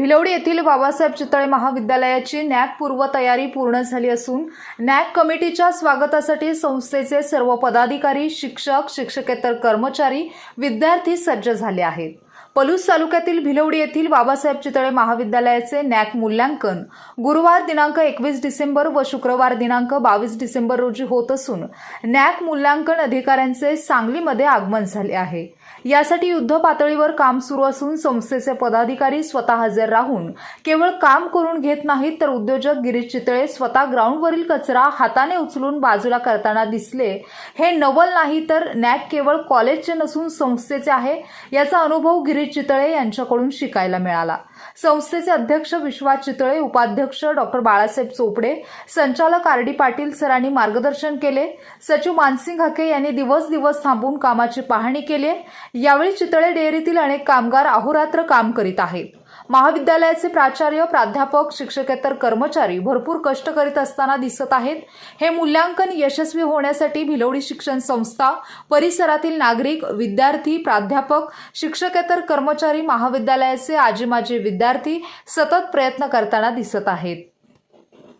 भिलवडी येथील बाबासाहेब चितळे महाविद्यालयाची नॅक पूर्व तयारी पूर्ण झाली असून नॅक कमिटीच्या स्वागतासाठी संस्थेचे सर्व पदाधिकारी शिक्षक शिक्षकेतर कर्मचारी विद्यार्थी सज्ज झाले आहेत. पलूस तालुक्यातील भिलवडी येथील बाबासाहेब चितळे महाविद्यालयाचे नॅक मूल्यांकन गुरुवार दिनांक एकवीस डिसेंबर व शुक्रवार दिनांक बावीस डिसेंबर रोजी होत असून नॅक मूल्यांकन अधिकाऱ्यांचे सांगलीमध्ये आगमन झाले आहे. यासाठी युद्ध पातळीवर काम सुरू असून संस्थेचे पदाधिकारी स्वतः हजर राहून केवळ काम करून घेत नाहीत तर उद्योजक गिरीश चितळे स्वतः ग्राउंडवरील कचरा हाताने उचलून बाजूला करताना दिसले. हे नवल नाही तर नॅक केवळ कॉलेजचे नसून संस्थेचे आहे याचा अनुभव गिरीश चितळे यांच्याकडून शिकायला मिळाला. संस्थेचे अध्यक्ष विश्वास चितळे उपाध्यक्ष डॉक्टर बाळासाहेब चोपडे संचालक आर डी पाटील सरांनी मार्गदर्शन केले. सचिव मानसिंग हके यांनी दिवस दिवस थांबून कामाची पाहणी केली. यावेळी चितळे डेअरीतील अनेक कामगार अहोरात्र काम करीत आहेत. महाविद्यालयाचे प्राचार्य प्राध्यापक शिक्षकेतर कर्मचारी भरपूर कष्ट करीत असताना दिसत आहेत. हे मूल्यांकन यशस्वी होण्यासाठी भिलवडी शिक्षण संस्था परिसरातील नागरिक विद्यार्थी प्राध्यापक शिक्षकेतर कर्मचारी महाविद्यालयाचे आजी माजी विद्यार्थी सतत प्रयत्न करताना दिसत आहेत.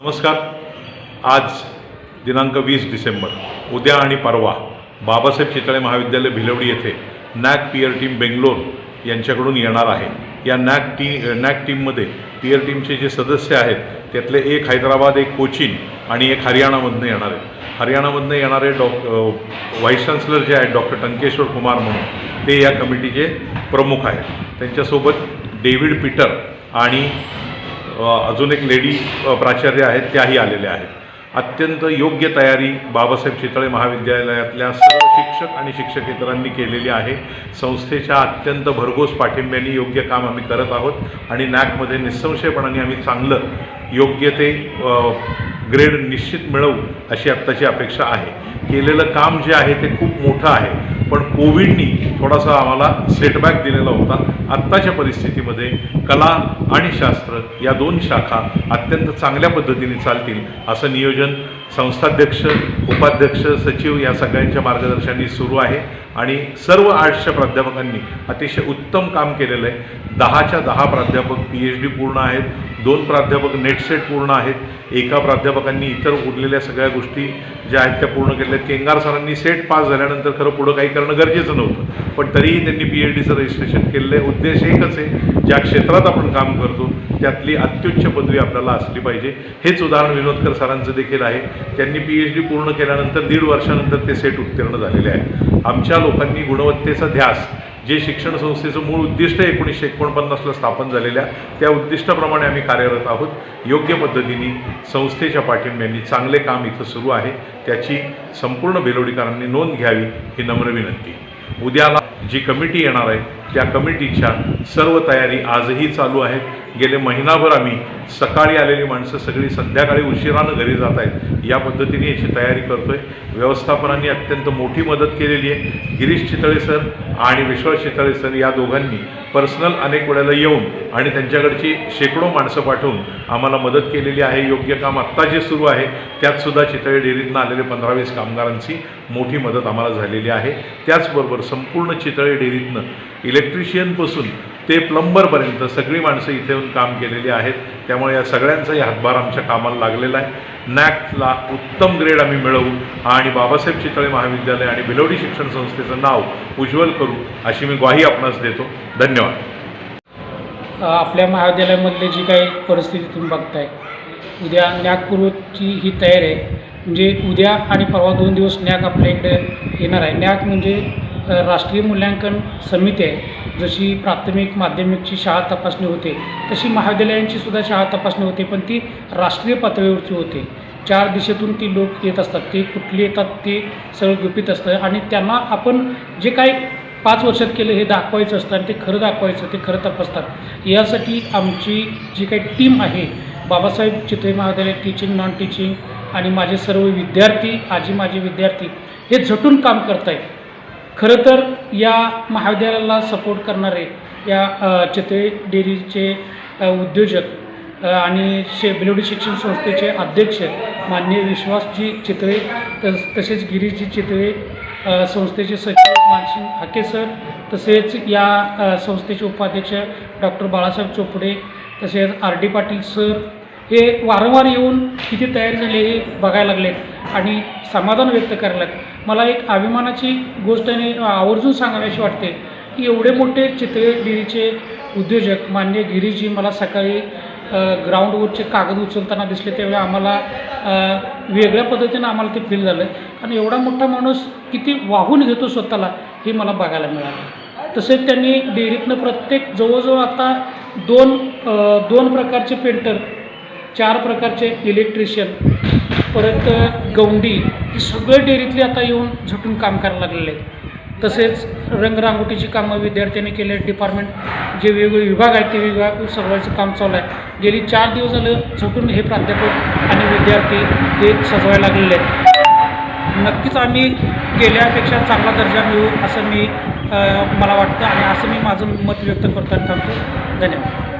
नमस्कार. आज दिनांक वीस डिसेंबर उद्या आणि परवा बाबासाहेब चितळे महाविद्यालय भिलवडी येथे नॅक पियर टीम बेंगलोर यांच्याकडून येणार आहे. या नॅक टी नॅक टीममध्ये पियर टीमचे जे सदस्य आहेत त्यातले एक हैदराबाद एक कोचीन आणि एक हरियाणामधनं येणार आहे हरियाणामधनं येणारे डॉ व्हाईस चान्सलर जे आहेत डॉक्टर टंकेश्वर कुमार म्हणून ते या कमिटीचे प्रमुख आहेत. त्यांच्यासोबत डेव्हिड पीटर आणि अजून एक लेडी प्राचार्य आहेत त्याही आलेल्या आहेत. अत्यंत योग्य तयारी बाबासाहेब चितळे महाविद्यालयातल्या सर्व शिक्षक आणि शिक्षकेतरांनी केलेली आहे. संस्थेच्या अत्यंत भरघोस पाठिंब्याने योग्य काम आम्ही करत आहोत आणि नॅकमध्ये निसंशयपणाने आम्ही चांगलं योग्य ते ग्रेड निश्चित मिळवू अशी आत्ताची अपेक्षा आहे. केलेलं काम जे आहे ते खूप मोठं आहे. पण कोविडनी थोडासा आम्हाला सेटबॅक दिलेला होता. आत्ताच्या परिस्थितीमध्ये कला आणि शास्त्र या दोन शाखा अत्यंत चांगल्या पद्धतीने चालतील असं नियोजन संस्थाध्यक्ष उपाध्यक्ष सचिव या सगळ्यांच्या मार्गदर्शनाने सुरू आहे. आणि सर्व आर्ट्सच्या प्राध्यापकांनी अतिशय उत्तम काम केलेलं आहे. दहाच्या दहा प्राध्यापक पी एच डी पूर्ण आहेत. दोन प्राध्यापक नेट सेट पूर्ण आहेत. एका प्राध्यापकांनी इतर उरलेल्या सगळ्या गोष्टी ज्या आहेत त्या पूर्ण केल्या आहेत केंगार सरांनी सेट पास झाल्यानंतर खरं पुढं काही करणं गरजेचं नव्हतं. पण तरीही त्यांनी पी एच डीचं रजिस्ट्रेशन केलेलं आहे. उद्देश एकच आहे ज्या क्षेत्रात आपण काम करतो त्यातली अत्युच्च पदवी आपल्याला असली पाहिजे. हेच उदाहरण विनोदकर सरांचं देखील आहे. त्यांनी पी एच डी पूर्ण केल्यानंतर दीड वर्षानंतर ते सेट उत्तीर्ण झालेले आहे. आमच्या लोकांनी गुणवत्तेचा ध्यास जे शिक्षण संस्थेचं मूळ उद्दिष्ट एकोणीसशे एकोणपन्नासला स्थापन झालेल्या त्या उद्दिष्टाप्रमाणे आम्ही कार्यरत आहोत. योग्य पद्धतीने संस्थेच्या पाठिंब्याने चांगले काम इथं सुरू आहे. त्याची संपूर्ण बेलोडीकरांनी नोंद घ्यावी ही नम्र विनंती. उद्याला जी कमिटी येणार आहे त्या कमिटीच्या सर्व तयारी आजही चालू आहेत. गेले महिनाभर आम्ही सकाळी आलेली माणसं सगळी संध्याकाळी उशिरानं घरी जात आहेत. या पद्धतीने याची तयारी करतो आहे व्यवस्थापनाने अत्यंत मोठी मदत केलेली आहे. गिरीश चितळे सर आणि विश्वास चितळे सर या दोघांनी पर्सनल अनेक वेळेला येऊन आणि त्यांच्याकडची शेकडो माणसं पाठवून आम्हाला मदत केलेली आहे. योग्य काम आत्ता जे सुरू आहे त्यातसुद्धा चितळे डेअरीतनं आलेले पंधरावीस कामगारांची मोठी मदत आम्हाला झालेली आहे. त्याचबरोबर संपूर्ण चितळे डेअरीतनं इलेक्ट्रिशियनपासून ते प्लंबरपर्यंत सगळी माणसं इथे येऊन काम केलेली आहेत. त्यामुळे या सगळ्यांचाही हातभार आमच्या कामाला लागलेला आहे. नॅकला उत्तम ग्रेड आम्ही मिळवू आणि बाबासाहेब चितळे महाविद्यालय आणि बिलवडी शिक्षण संस्थेचं नाव उज्ज्वल करू अशी मी ग्वाही आपणास देतो. धन्यवाद. आपल्या महाविद्यालयामधले जी काही परिस्थिती तुम्ही बघताय उद्या नॅकपूर्वची ही तयारी आहे. म्हणजे उद्या आणि परवा दोन दिवस नॅक आपल्या इकडे येणार आहे. नॅक म्हणजे राष्ट्रीय मूल्यांकन समिती आहे. जशी प्राथमिक माध्यमिकची शाळा तपासणी होते तशी महाविद्यालयांची सुद्धा शाळा तपासणी होते पण ती राष्ट्रीय पातळीवरती होते. चार दिशेतून ती लोक येत असतात ते कुठले येतात ते सगळं गुपित असतं आणि त्यांना आपण जे काही पाच वर्षात केलं हे दाखवायचं असतं आणि ते खरं दाखवायचं ते खरं तपासतात. यासाठी आमची जी काही टीम आहे बाबासाहेब चित्रे महाविद्यालय टीचिंग नॉन टीचिंग आणि माझे सर्व विद्यार्थी आजी माझे विद्यार्थी हे झटून काम करत आहेत खरं तर या महाविद्यालयाला सपोर्ट करणारे या चितळे डेअरीचे उद्योजक आणि शे बिलोडी शिक्षण संस्थेचे अध्यक्ष माननीय विश्वासजी चितळे तस तसेच गिरीजी चितळे संस्थेचे सचिव मानसिंग हाके सर तसेच या संस्थेचे उपाध्यक्ष डॉक्टर बाळासाहेब चोपडे तसेच आर डी पाटील सर हे वारंवार येऊन किती तयार झाले हे बघायला लागले आणि समाधान व्यक्त करायला मला एक अभिमानाची गोष्ट आणि आवर्जून सांगावीशी वाटते की एवढे मोठे चित्रगिरीचे डेअरीचे उद्योजक मान्य गिरीजी मला सकाळी ग्राउंडवरचे कागद उचलताना दिसले त्यावेळी आम्हाला वेगळ्या पद्धतीनं आम्हाला ते फील झालं. कारण एवढा मोठा माणूस किती वाहून घेतो स्वतःला हे मला बघायला मिळालं. तसेच त्यांनी डेअरीतनं प्रत्येक जवळजवळ आता दोन दोन प्रकारचे पेंटर चार प्रकारचे इलेक्ट्रिशियन परत गौंडी ही सगळं डेअरीतले आता येऊन झटून काम करायला लागलेले आहेत. तसेच रंगरांगोटीची कामं विद्यार्थ्यांनी केले डिपार्टमेंट जे वेगवेगळे विभाग आहेत ते विभाग सजवायचं काम चालू आहे. गेली चार दिवस झालं झटून हे प्राध्यापक आणि विद्यार्थी हे सजवायला लागलेले आहेत. नक्कीच आम्ही गेल्यापेक्षा चांगला दर्जा मिळू असं मी मला वाटतं आणि असं मी माझं मत व्यक्त करताना थांबतो. धन्यवाद.